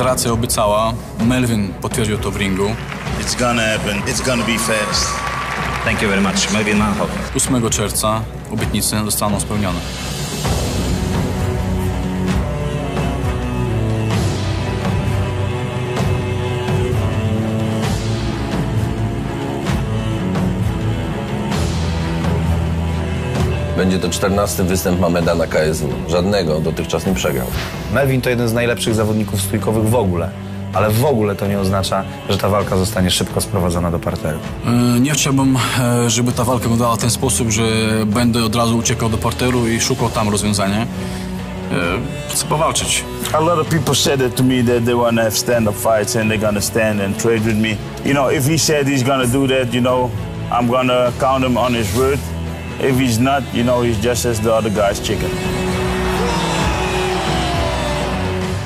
federacja obiecała, Melvin potwierdził to w ringu. It's gonna happen. It's gonna be fast. Thank you very much. Melvin Manhoff. 8 czerwca obietnice zostaną spełnione. Będzie to 14 występ Mameda na KSW. Żadnego dotychczas nie przegrał. Melvin to jeden z najlepszych zawodników stójkowych w ogóle. Ale w ogóle to nie oznacza, że ta walka zostanie szybko sprowadzona do parteru. E, Nie chciałbym, e, żeby ta walka wyglądała w ten sposób, że będę od razu uciekał do parteru i szukał tam rozwiązania. E, Chcę powalczyć. A lot of people said it to me that they want to have stand-up fights and they're gonna stand and trade with me. You know, if he said he's gonna do that, you know, I'm gonna count him on his word. If he's not, you know, he's just as the other guy's chicken.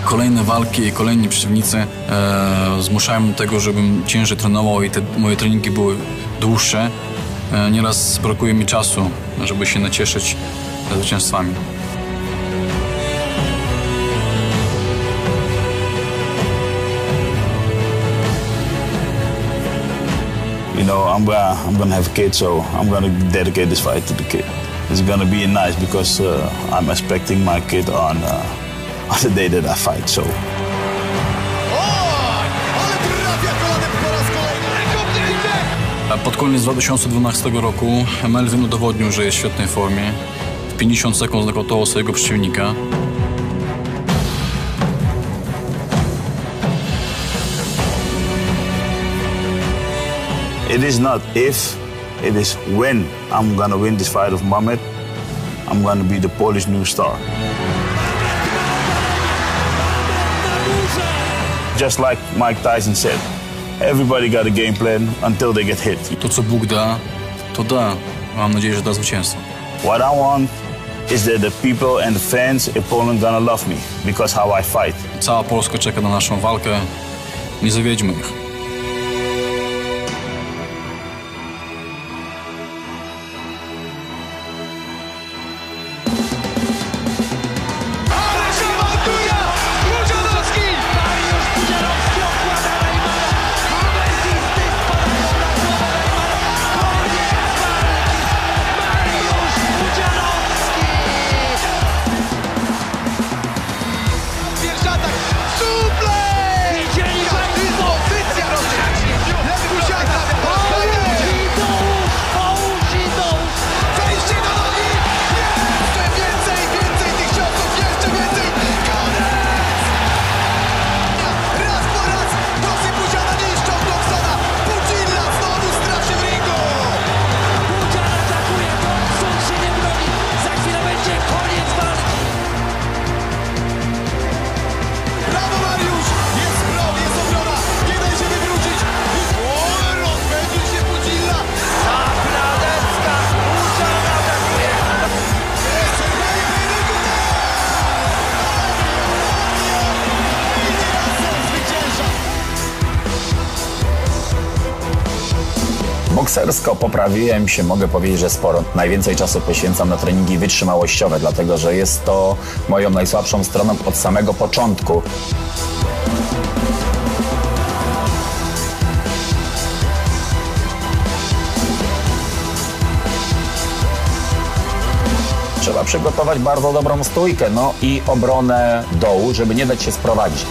Kolejne walki i kolejni przeciwnicy e, zmuszają do tego, żebym ciężej trenował i te moje treningi były dłuższe. E, nieraz brakuje mi czasu, żeby się nacieszyć zwycięstwami. Know, I'm gonna, I'm gonna have a so I'm gonna dedicate this fight to the kid. It's gonna be nice because uh, I'm expecting my kid on uh, on the day that I fight. So. Pod koniec 2012 roku Melvin udowodnił, że jest w świetnej formie. W 50 sekund znokautował swojego przeciwnika. It is not if, it is when I'm gonna win this fight of Muhammad. I'm gonna be the Polish new star. Just like Mike Tyson said, everybody got a game plan until they get hit. To, co Bóg da, to da. Mam nadzieję, że da zwycięstwo. What I want is that the people and the fans in Poland gonna love me because how I fight. Cała Polska czeka na naszą walkę. Nie zawiedźmy ich. Boksersko poprawiłem się, mogę powiedzieć, że sporo. Najwięcej czasu poświęcam na treningi wytrzymałościowe, dlatego że jest to moją najsłabszą stroną od samego początku. Trzeba przygotować bardzo dobrą stójkę, no i obronę dołu, żeby nie dać się sprowadzić.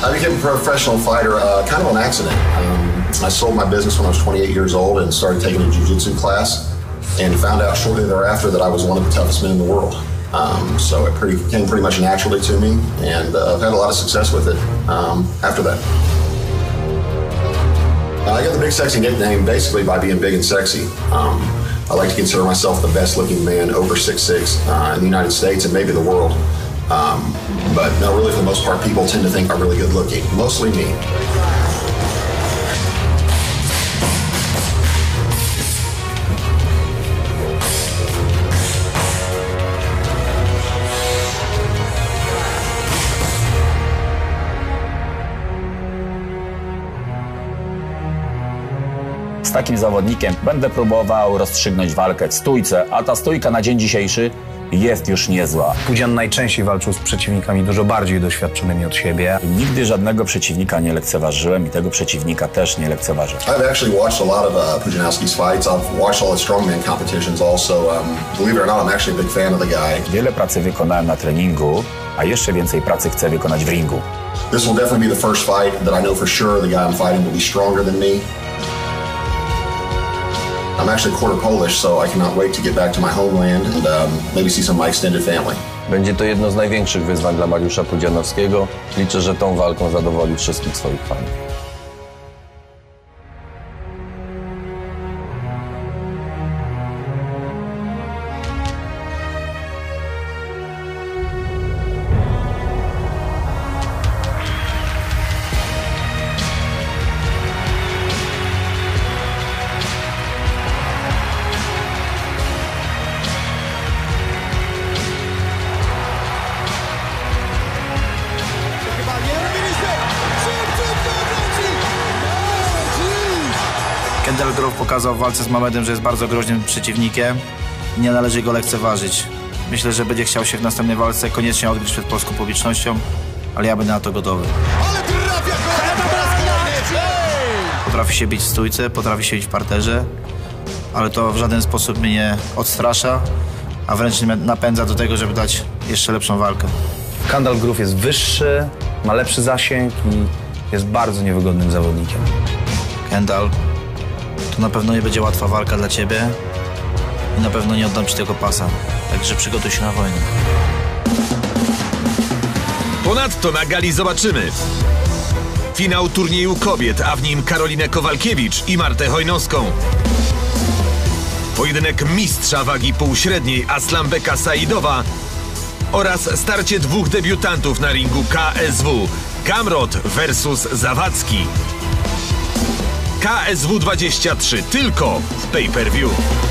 I became a professional fighter uh, kind of accident. Um, I sold my business when I was 28 years old and started taking a jiu-jitsu class and found out shortly thereafter that I was one of the toughest men in the world. Um, so it pretty, came pretty much naturally to me and uh, I've had a lot of success with it um, after that. I got the big sexy nickname basically by being big and sexy. Um, I like to consider myself the best looking man over 6'6 uh, in the United States and maybe the world. Um, but no, really, for the most part, people tend to think I'm really good looking. Mostly me. Takim zawodnikiem będę próbował rozstrzygnąć walkę w stójce, a ta stójka na dzień dzisiejszy jest już niezła. Pudzian najczęściej walczył z przeciwnikami dużo bardziej doświadczonymi od siebie. Nigdy żadnego przeciwnika nie lekceważyłem i tego przeciwnika też nie lekceważę. I've actually watched a lot of uh, Pujanowski's fights. I've watched all his strongman competitions also. Um, believe it or not, I'm actually a big fan of the guy. Wiele pracy wykonałem na treningu, a jeszcze więcej pracy chcę wykonać w ringu. This will definitely be the first fight that I know for sure the guy I'm fighting will be stronger than me. I'm actually quarter Polish, so I cannot wait to get back to my homeland and um, maybe see some of my extended family. Będzie to jedno z największych wyzwań dla Mariusza Pudzianowskiego. Liczę, że tą walką zadowoli wszystkich swoich fanów. Kendall Grove pokazał w walce z Mamedem, że jest bardzo groźnym przeciwnikiem i nie należy go lekceważyć. Myślę, że będzie chciał się w następnej walce koniecznie odbić przed polską publicznością, ale ja będę na to gotowy. Ale trafia go! Potrafi się bić w stójce, potrafi się bić w parterze, ale to w żaden sposób mnie nie odstrasza, a wręcz mnie napędza do tego, żeby dać jeszcze lepszą walkę. Kandal Grów jest wyższy, ma lepszy zasięg i jest bardzo niewygodnym zawodnikiem. Kendall, to na pewno nie będzie łatwa walka dla ciebie i na pewno nie oddam ci tego pasa, także przygotuj się na wojnę. Ponadto na gali zobaczymy finał turnieju kobiet, a w nim Karolinę Kowalkiewicz i Martę Hojnowską. Pojedynek mistrza wagi półśredniej Aslambeka Saidowa oraz starcie dwóch debiutantów na ringu KSW Kamrot versus Zawadzki. KSW 23 tylko w pay-per-view.